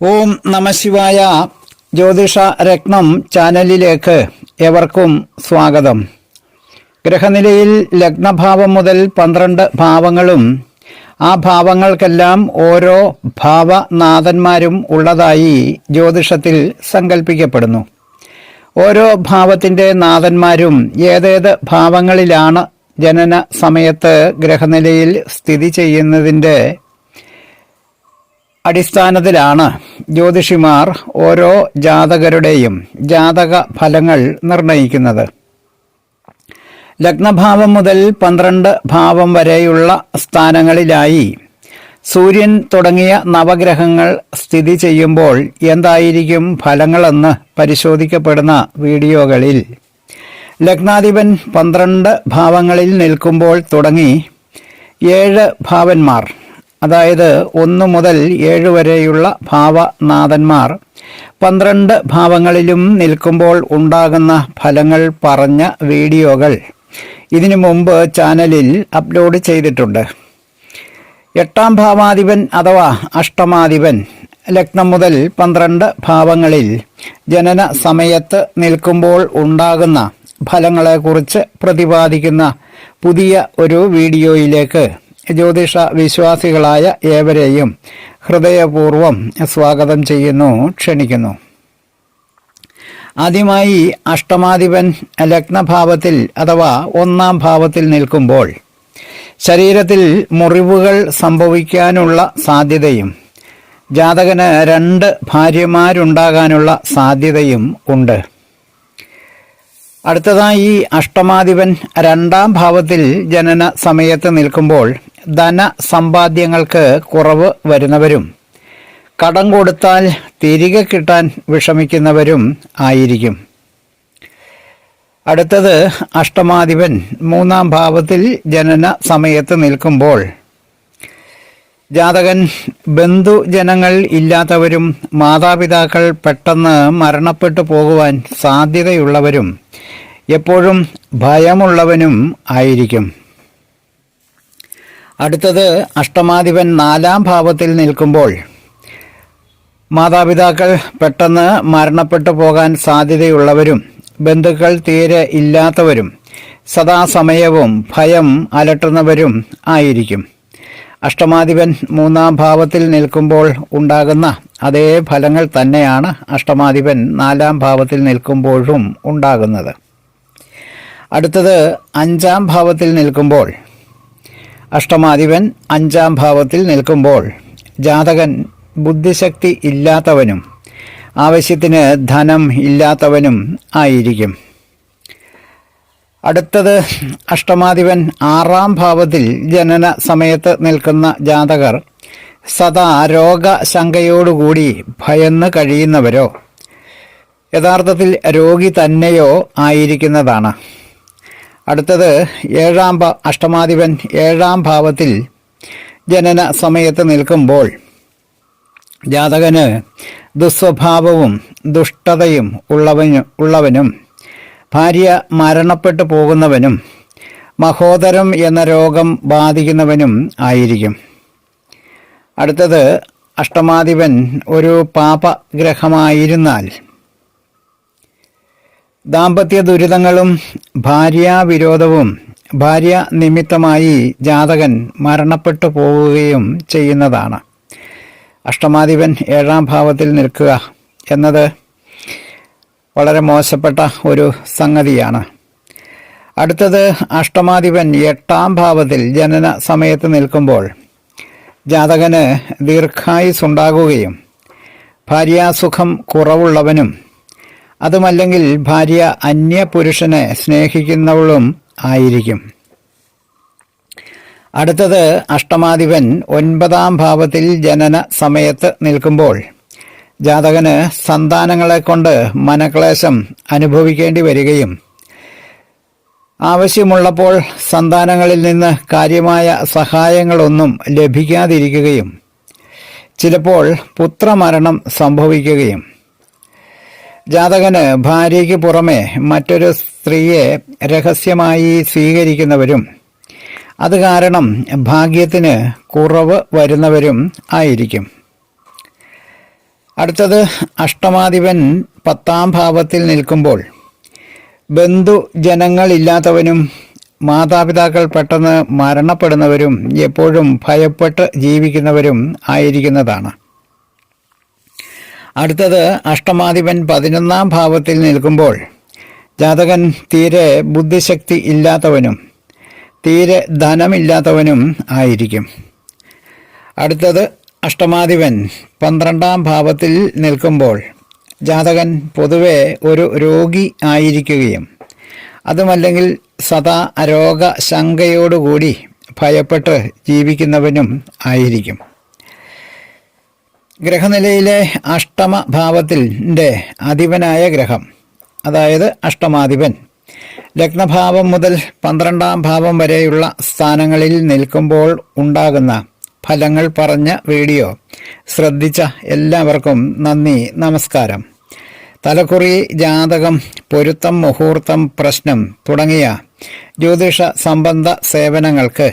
ഓം നമശിവായ ജ്യോതിഷ രത്നം ചാനലിലേക്ക് ഏവർക്കും സ്വാഗതം. ഗ്രഹനിലയിൽ ലഗ്നഭാവം മുതൽ പന്ത്രണ്ട് ഭാവങ്ങളും ആ ഭാവങ്ങൾക്കെല്ലാം ഓരോ ഭാവനാഥന്മാരും ഉള്ളതായി ജ്യോതിഷത്തിൽ സങ്കല്പിക്കപ്പെടുന്നു ഓരോ ഭാവത്തിന്റെ നാഥന്മാരും ഏതേത് ഭാവങ്ങളിലാണ് ജനന സമയത്ത് ഗ്രഹനിലയിൽ സ്ഥിതി ചെയ്യുന്നതിന്റെ അടിസ്ഥാനത്തിലാണ് ജ്യോതിഷിമാർ ഓരോ ജാതകരുടെയും ജാതക ഫലങ്ങൾ നിർണയിക്കുന്നത്. ലഗ്നഭാവം മുതൽ പന്ത്രണ്ട് ഭാവം വരെയുള്ള സ്ഥാനങ്ങളിലായി സൂര്യൻ തുടങ്ങിയ നവഗ്രഹങ്ങൾ സ്ഥിതി ചെയ്യുമ്പോൾ എന്തായിരിക്കും ഫലങ്ങളെന്ന് പരിശോധിക്കപ്പെടുന്ന വീഡിയോകളിൽ. ലഗ്നാധിപൻ പന്ത്രണ്ട് ഭാവങ്ങളിൽ നിൽക്കുമ്പോൾ തുടങ്ങി ഏഴ് ഭാവന്മാർ. അതായത് ഒന്ന് മുതൽ ഏഴ് വരെയുള്ള ഭാവനാഥന്മാർ പന്ത്രണ്ട് ഭാവങ്ങളിലും നിൽക്കുമ്പോൾ ഉണ്ടാകുന്ന ഫലങ്ങൾ പറഞ്ഞ വീഡിയോകൾ. ഇതിനു മുമ്പ് ചാനലിൽ അപ്ലോഡ് ചെയ്തിട്ടുണ്ട്. എട്ടാം ഭാവാധിപൻ അഥവാ അഷ്ടമാധിപൻ ലഗ്നം മുതൽ പന്ത്രണ്ട് ഭാവങ്ങളിൽ ജനന സമയത്ത് നിൽക്കുമ്പോൾ ഉണ്ടാകുന്ന ഫലങ്ങളെക്കുറിച്ച് പ്രതിപാദിക്കുന്ന പുതിയ ഒരു വീഡിയോയിലേക്ക് ജ്യോതിഷ വിശ്വാസികളായ ഏവരെയും ഹൃദയപൂർവം സ്വാഗതം ചെയ്യുന്നു ക്ഷണിക്കുന്നു. ആദ്യമായി അഷ്ടമാധിപൻ ലഗ്നഭാവത്തിൽ അഥവാ ഒന്നാം ഭാവത്തിൽ നിൽക്കുമ്പോൾ ശരീരത്തിൽ മുറിവുകൾ സംഭവിക്കാനുള്ള സാധ്യതയും ജാതകന് രണ്ട് ഭാര്യമാരുണ്ടാകാനുള്ള സാധ്യതയും ഉണ്ട്. അടുത്തതായി അഷ്ടമാധിപൻ രണ്ടാം ഭാവത്തിൽ ജനന സമയത്ത് നിൽക്കുമ്പോൾ ധനസമ്പാദ്യങ്ങൾക്ക് കുറവ് വരുന്നവരും കടം കൊടുത്താൽ തിരികെ കിട്ടാൻ വിഷമിക്കുന്നവരും ആയിരിക്കും. അടുത്തത് അഷ്ടമാധിപൻ മൂന്നാം ഭാവത്തിൽ ജനന സമയത്ത് നിൽക്കുമ്പോൾ ജാതകൻ ബന്ധുജനങ്ങൾ ഇല്ലാത്തവരും മാതാപിതാക്കൾ പെട്ടെന്ന് മരണപ്പെട്ടു പോകുവാൻ സാധ്യതയുള്ളവരും എപ്പോഴും ഭയമുള്ളവനും ആയിരിക്കും. അടുത്തത് അഷ്ടമാധിപൻ നാലാം ഭാവത്തിൽ നിൽക്കുമ്പോൾ മാതാപിതാക്കൾ പെട്ടെന്ന് മരണപ്പെട്ടു പോകാൻ സാധ്യതയുള്ളവരും ബന്ധുക്കൾ തീരെ ഇല്ലാത്തവരും സദാസമയവും ഭയം അലട്ടുന്നവരും ആയിരിക്കും. അഷ്ടമാധിപൻ മൂന്നാം ഭാവത്തിൽ നിൽക്കുമ്പോൾ ഉണ്ടാകുന്ന അതേ ഫലങ്ങൾ തന്നെയാണ് അഷ്ടമാധിപൻ നാലാം ഭാവത്തിൽ നിൽക്കുമ്പോഴും ഉണ്ടാകുന്നത്. അടുത്തത് അഞ്ചാം ഭാവത്തിൽ നിൽക്കുമ്പോൾ അഷ്ടമാധിപൻ അഞ്ചാം ഭാവത്തിൽ നിൽക്കുമ്പോൾ ജാതകൻ ബുദ്ധിശക്തി ഇല്ലാത്തവനും ആവശ്യത്തിന് ധനം ഇല്ലാത്തവനും ആയിരിക്കും. അടുത്തത് അഷ്ടമാധിപൻ ആറാം ഭാവത്തിൽ ജനന സമയത്ത് നിൽക്കുന്ന ജാതകർ സദാ രോഗശങ്കയോടുകൂടി ഭയന്ന് കഴിയുന്നവരോ? യഥാർത്ഥത്തിൽ രോഗി തന്നെയോ ആയിരിക്കുന്നതാണ്. അടുത്തത് ഏഴാം അഷ്ടമാധിപൻ ഏഴാം ഭാവത്തിൽ ജനന സമയത്ത് നിൽക്കുമ്പോൾ ജാതകന് ദുസ്വഭാവവും ദുഷ്ടതയും ഉള്ളവന് ഉള്ളവനും ഭാര്യ മരണപ്പെട്ടു പോകുന്നവനും മഹോദരം എന്ന രോഗം ബാധിക്കുന്നവനും ആയിരിക്കും. അടുത്തത് അഷ്ടമാധിപൻ ഒരു പാപഗ്രഹമായിരുന്നാൽ ദാമ്പത്യ ദുരിതങ്ങളും ഭാര്യാവിരോധവും ഭാര്യ നിമിത്തമായി ജാതകൻ മരണപ്പെട്ടു പോവുകയും ചെയ്യുന്നതാണ്. അഷ്ടമാധിപൻ ഏഴാം ഭാവത്തിൽ നിൽക്കുക എന്നത് വളരെ മോശപ്പെട്ട ഒരു സംഗതിയാണ്. അടുത്തത് അഷ്ടമാധിപൻ എട്ടാം ഭാവത്തിൽ ജനന സമയത്ത് നിൽക്കുമ്പോൾ ജാതകന് ദീർഘായുസുണ്ടാകുകയും ഭാര്യാസുഖം കുറവുള്ളവനും അതുമല്ലെങ്കിൽ ഭാര്യ അന്യ പുരുഷനെ സ്നേഹിക്കുന്നവളും ആയിരിക്കും. അടുത്തത് അഷ്ടമാധിപൻ ഒൻപതാം ഭാവത്തിൽ ജനന സമയത്ത് നിൽക്കുമ്പോൾ ജാതകന് സന്താനങ്ങളെ കൊണ്ട് മനക്ലേശം അനുഭവിക്കേണ്ടി വരികയും ആവശ്യമുള്ളപ്പോൾ സന്താനങ്ങളിൽ നിന്ന് കാര്യമായ സഹായങ്ങളൊന്നും ലഭിക്കാതിരിക്കുകയും ചിലപ്പോൾ പുത്രമരണം സംഭവിക്കുകയും ജാതകന് ഭാര്യയ്ക്ക് പുറമെ മറ്റൊരു സ്ത്രീയെ രഹസ്യമായി സ്വീകരിക്കുന്നവരും അത് കാരണം ഭാഗ്യത്തിന് കുറവ് വരുന്നവരും ആയിരിക്കും. അടുത്തത് അഷ്ടമാധിപൻ പത്താം ഭാവത്തിൽ നിൽക്കുമ്പോൾ ബന്ധു ജനങ്ങളില്ലാത്തവനും മാതാപിതാക്കൾ പെട്ടെന്ന് മരണപ്പെടുന്നവരും എപ്പോഴും ഭയപ്പെട്ട് ജീവിക്കുന്നവരും ആയിരിക്കുന്നതാണ്. അടുത്തത് അഷ്ടമാധിപൻ പതിനൊന്നാം ഭാവത്തിൽ നിൽക്കുമ്പോൾ ജാതകൻ തീരെ ബുദ്ധിശക്തി ഇല്ലാത്തവനും തീരെ ധനമില്ലാത്തവനും ആയിരിക്കും. അടുത്തത് അഷ്ടമാധിപൻ പന്ത്രണ്ടാം ഭാവത്തിൽ നിൽക്കുമ്പോൾ ജാതകൻ പൊതുവെ ഒരു രോഗി ആയിരിക്കുകയും അതുമല്ലെങ്കിൽ സദാ രോഗശങ്കയോടുകൂടി ഭയപ്പെട്ട് ജീവിക്കുന്നവനും ആയിരിക്കും. ഗ്രഹനിലയിലെ അഷ്ടമ ഭാവത്തിന്റെ അധിപനായ ഗ്രഹം. അതായത് അഷ്ടമാധിപൻ. ലഗ്നഭാവം മുതൽ പന്ത്രണ്ടാം ഭാവം വരെയുള്ള സ്ഥാനങ്ങളിൽ നിൽക്കുമ്പോൾ ഉണ്ടാകുന്ന ഫലങ്ങൾ പറഞ്ഞ വീഡിയോ. ശ്രദ്ധിച്ച എല്ലാവർക്കും നന്ദി നമസ്കാരം. തലക്കുറി ജാതകം പൊരുത്തം മുഹൂർത്തം പ്രശ്നം തുടങ്ങിയ ജ്യോതിഷ സംബന്ധ സേവനങ്ങൾക്ക്